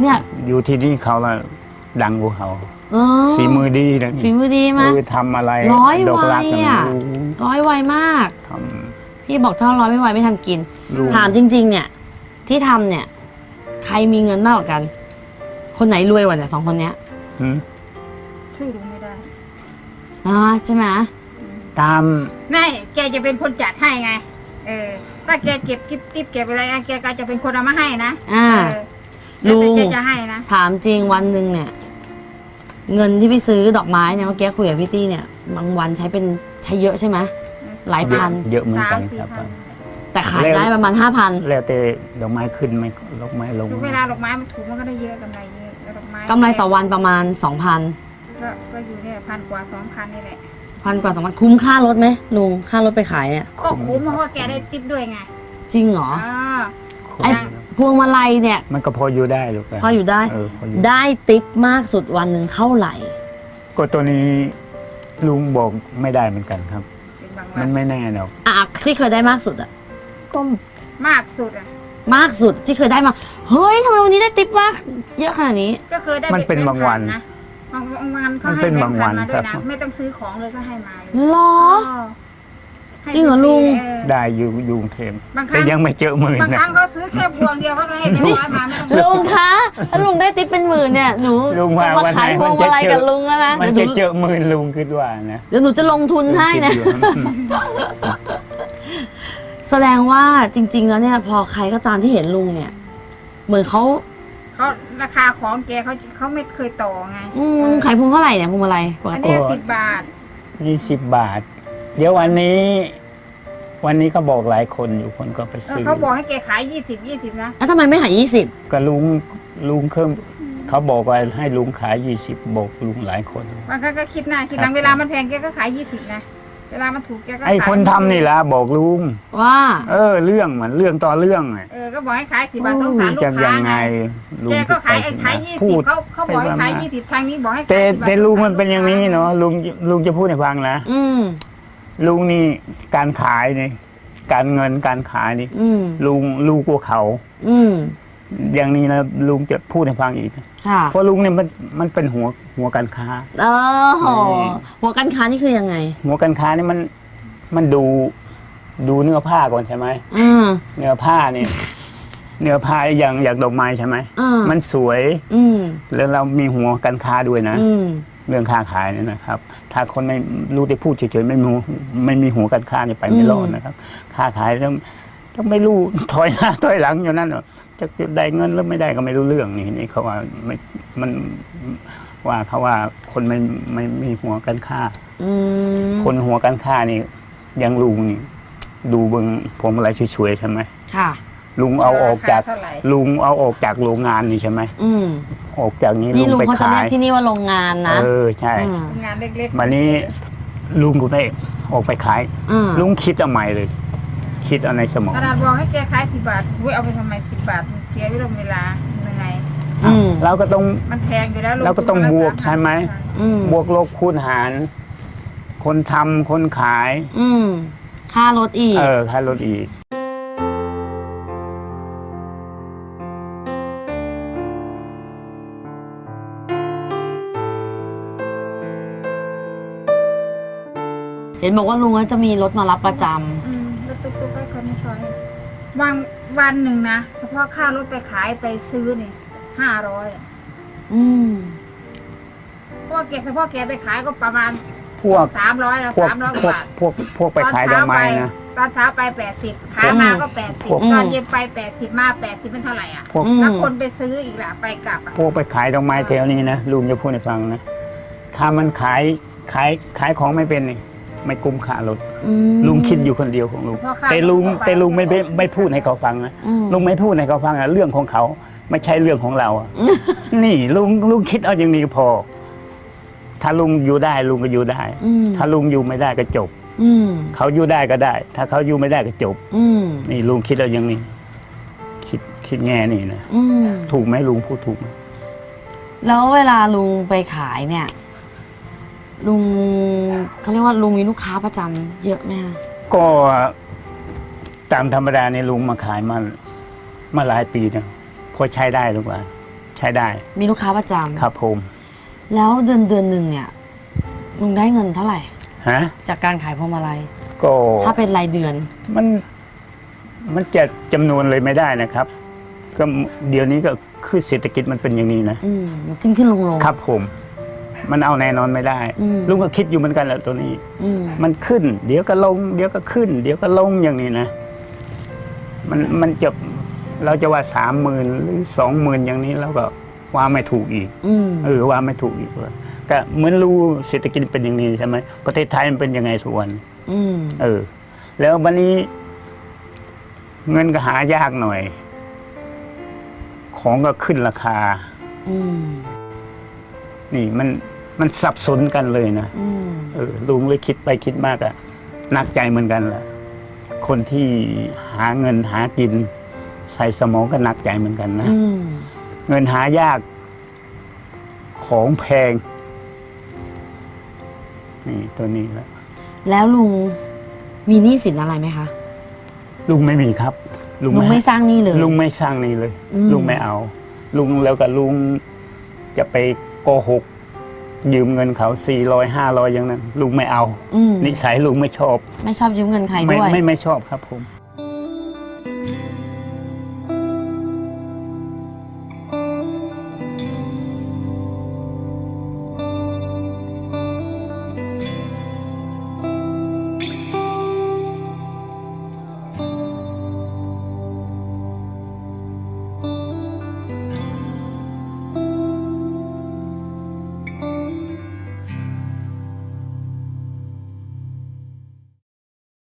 เนี่ยอยู่ที่นี่เขาละดังกว่าเขาเออสีมือดีนะฝีมือดีมากคือทำอะไรร้อยดอกรักวัยนะอะรู้ร้อยไวมาก ทพี่บอกถ้าร้อยไม่ไวไม่ทันกินำรู้ถามจริง ๆ เนี่ย ที่ทำเนี่ย ใครมีเงินมากกว่ากัน คนไหนรวยกว่าเนี่ยสองคนเนี้ยหืมสู้ลุงไม่ได้อ่าใช่ไหมตาม ไม่แกจะเป็นคนจัดให้ไง เออ ถ้าแกเก็บกิ๊บติ๊บเก็บอะไรแกก็จะเป็นคนเอามาให้นะอ่า เออ แล้วลุงแต่แกจะให้นะ ถามจริงวันหนึ่งเนี่ย เงินที่พี่ซื้อดอกไม้เนี่ยเมื่อกี้คุยกับพี่ตี้เนี่ยบางวันใช้เป็นใช้เยอะใช่ไหมหลายพัน เยอะเหมือนสากัมนสี่ครับ พันแต่ขายได้ประมาณห้าพันแล้วแต่ดอกไม้ขึ้นไหมดอกไม้ลง เวลาดอกไม้มันถูกมันก็ได้เยอะกำไรเยอะแล้วดอกไม้กำไรต่อวันประมาณสองพันก็ก็อยู่เนี่ยพันกว่าสองพันนี่แหละพันกว่าสองพันคุ้มค่ารถไหมลุงค่ารถไปขายเนี่ยก็คุ้มเพราะว่าแกได้ติ๊บด้วยไงจริงเหรออ่าไอ้ พวงมาลัยเนี่ย มันก็พออยู่ได้ลูกะพออยู่ได้เออพออยู่ได้ติปมากสุดวันหนึ่งเท่าไหร่ ก็ตัวนี้ลุงบอกไม่ได้เหมือนกันครับ เป็นบางมัวันนไม่แน่หรอกอะที่เคยได้มากสุดอะก็มากสุดอะ มากสุดที่เคยได้มา เฮ้ยทำไมวันนี้ได้ติปมาก เยอะขนาดนี้ ก็เคยได้มันเป็นบางวันนะบางบางวันเขามันให้เป็นแบงบางค์วัพันนมาด้วยครันะบไม่ต้องซื้อของเลยก็ให้มาเลยหรอ ให้จริงเหรอลุงเออ ได้อยู่อยู่กรุงเทพบางครั้แต่งยังไม่เจอหมื่นบางนะ ครั้งเขาซื้อแค่พวงเดียวเขาก็ให้เป็นร้อยมาไม่ต้องลุงคะถ้าลุงได้ติปเป็นหมื่นเนี่ยหนูลุงจะว่ามาวันไหนขายพมัวงนจะมาลัยเจกับอลุงแล้วนะมันเดี๋จะยวหนูเจอหมื่นลุงคิดว่านะเดี๋ยวหนูจะลงทุนให้นะ คิดอยู่ แสดงว่าจริง ๆ แล้วเนี่ย พอใครก็ตามที่เห็นลุงเนี่ย เหมือนเขาเขาราคาของแกเขาเขาไม่เคยต่อไงอืมขายพวงเท่าไหร่เนี่ยพวงมาลัยปกอันติเนี้สิบบาท ยี่สิบบาท เดี๋ยววันนี้ วันนี้ก็บอกหลายคนอยู่คนก็ไปเออซื้อเขาบอกให้แกขายยี่สิบยี่สิบนะแล้วทำไมไม่ขายยี่สิบก็ลุงลุงเพิ่มเขาบอกว่าให้ลุงขายยี่สิบบอกลุงหลายคนบางครั้งก็คิดหน้าคิดหลังครับเวลามันแพงแกก็ขายยี่สิบนะ เวลามันถูกแกก็ไอ้ขายคนทำนี่ละบอกลุง ว่า เออ เรื่องเหมือนเรื่องต่อเรื่องอะเออก็บอกให้ขายสิบบาทสงสารลูจะกค้ายังไงไงลุงแกก็ขายไปเออขายยี่พูสิบด เขาเขาบอกให้ไปขายมายี่สิบทางนี้บอกให้แต่ขาย10บาทแต่ลุงมันเป็นอย่างนี้เนาะลุงลุงจะพูดให้ฟังนะ อืม ลุงนี่การขายนี่การเงินการขายนี่อืมลุงลูกกว่าเขา อืมอย่างนี้นะลุงจะพูดให้ฟังอีก ค่ะเพราะลุงเนี่ยมันมันเป็นหัวหัวการค้า เออโหนี่หัวกันค้านี่คือยังไง หัวการค้านี่มันมันดูดูเนื้อผ้าก่อนใช่ไหมอืมเนื้อผ้านี่ เนื้อผ้าอย่างอย่างดอกไม้ใช่ไหมอ่ามันสวยอืมแล้วเรามีหัวการค้าด้วยนะ อืม เรื่องค้าขายเนี่ยนะครับ ถ้าคนไม่รู้แต่พูดเฉยๆไม่มีไม่มีหัวการค้าเนี่ยไปไม่รอดนะครับ ค้าขายต้องต้องไม่รู้ถอยหน้าถอยหลังอยู่นั่นหรอจะได้เงินหรือไม่ได้ก็ไม่รู้เรื่องนี่นี่เขาว่าไม่มันว่าเขาว่าคนไม่ไม่ไม่มีหัวการค้าอืมคนหัวการค้านี่อยังลุงนี่ดูเบิงผมอะไรช่วยๆใช่ไหมค่ะ ลุงเอาออกจากรคเท่าไหร่ ลุงเอาออกจากโรงงานนี่ใช่ไหมอืมออกจากนี้นี่ลุงลุงไปเขาจะขาเรียกยที่นี่ว่าโรงงานนะเออใช่อืมงานเล็กๆวันนี้ลุงกูได้ออกไปขาย อืมลุงคิดเอาใหม่เลย คิดเอาในสมอง ขนาดบอกให้แกขายสิบบาทเว้ยเอาไปทำไมสิบบาทมันเสียเวลาเวลาเหนื่อยอืมเราก็ต้อง มันแพงอยู่แล้วเราก็ต้องบวกใช่ไหม อืมบวกลบคูณหาร คนทำคนขาย อืมค่ารถอีก เออค่ารถอีก เห็นบอกว่าลุงก็จะมีรถมารับประจอืมรถตุ๊กๆก็คนในซอยบางวันหนึ่งนะเฉพาะค่ารถไปขายไปซื้อนี่ห้าร้อยำอืม เพราะว่าแกเฉพาะแกไปขายก็ประมาณพวก สามร้อยแล้วพวกสามร้อยพวกบาทพวกพวกไปขายดอกไม้นะ ตอนเช้าไปแปดสิบขามาก็แปดสิบพวก ตอนเย็นไปแปดสิบมาแปดสิบเป็นเท่าไหร่อะพวก อืมถ้าคนไปซื้ออีกล่ะไปกลับอะพวกไปขายดอกไม้แถวนี้นะลุงจะพูดให้ฟังนะ ถ้ามันขายขายขายของไม่เป็นนี่ ไม่กุ้มค่ารถอืม ลุงคิดอยู่คนเดียวของลุงเพราะค่าแต่ลุงรถเข้าไปแต่ลุงไม่ไม่ไม่พูดให้เขาฟังนะอืม ลุงไม่พูดให้เขาฟังอะเรื่องของเขาไม่ใช่เรื่องของเราอะนี่ลุงลุงคิดเอาอย่างนี้พอ ถ้าลุงอยู่ได้ลุงก็อยู่ได้ อืมถ้าลุงอยู่ไม่ได้ก็จบ อืมเขาอยู่ได้ก็ได้ ถ้าเขาอยู่ไม่ได้ก็จบ อืมนี่ลุงคิดเอาอย่างนี้ คิดคิดแง่นี่นะอืมถูกไหมลุงพูดถูกไหมแล้วเวลาลุงไปขายเนี่ย ลุงเขาเรียกว่าลุงมีลูกค้าประจำเยอะไหมคะก็ตามธรรมดาในยลุงมาขายมามาหลายปีนะพอใช้ได้หรือเปล่าใช้ได้มีลูกค้าประจำครับผมแล้วเดือนเดือนหนึ่งเนี่ยลุงได้เงินเท่าไหร่ ฮะจากการขายพวงมาลัย ก็ถ้าเป็นรายเดือนมัน มันจะจำนวนเลยไม่ได้นะครับ ก็เดี๋ยวนี้ก็คือเศรษฐกิจมันเป็นอย่างนี้นะ อืมมันขึ้นขึ้นลงลงครับผม มันเอาแน่นอนไม่ได้อืมลุงก็คิดอยู่เหมือนกันแหละตัวนี้อืมมันขึ้น เดี๋ยวก็ลง เดี๋ยวก็ขึ้น เดี๋ยวก็ลงอย่างนี้นะ มันมันจะเราจะว่าสามหมื่นหรือสองหมื่นอย่างนี้เราก็ว่าไม่ถูกอีกอืมเออว่าไม่ถูกอีกว่าก็เหมือนรู้เศรษฐกิจเป็นอย่างนี้ใช่ไหมประเทศไทยมันเป็นยังไงทุกวันอืมเออ แล้ววันนี้ เงินก็หายากหน่อย ของก็ขึ้นราคา อืม นี่มันมันสับสนกันเลยนะอืมเออลุงเลยคิดไปคิดมากอะหนักใจเหมือนกันแหละคนที่หาเงินหากิน ใส่สมองก็หนักใจเหมือนกันนะอืมเงินหายากของแพง นี่ตัวนี้แหละแล้วลุงมีหนี้สินอะไรไหมคะลุงไม่มีครับ ลุงไม่สร้างหนี้เลย ลุงไม่สร้างนี่เลย อืม ลุงไม่เอา ลุงแล้วก็ลุงจะไป โกหก ยืมเงินเขาสี่ร้อยห้าร้อยอย่างนั้น ลุงไม่เอา อืมนิสัยลุงไม่ชอบ ไม่ชอบยืมเงินใครไม่ด้วย ไม่ไม่ชอบครับผม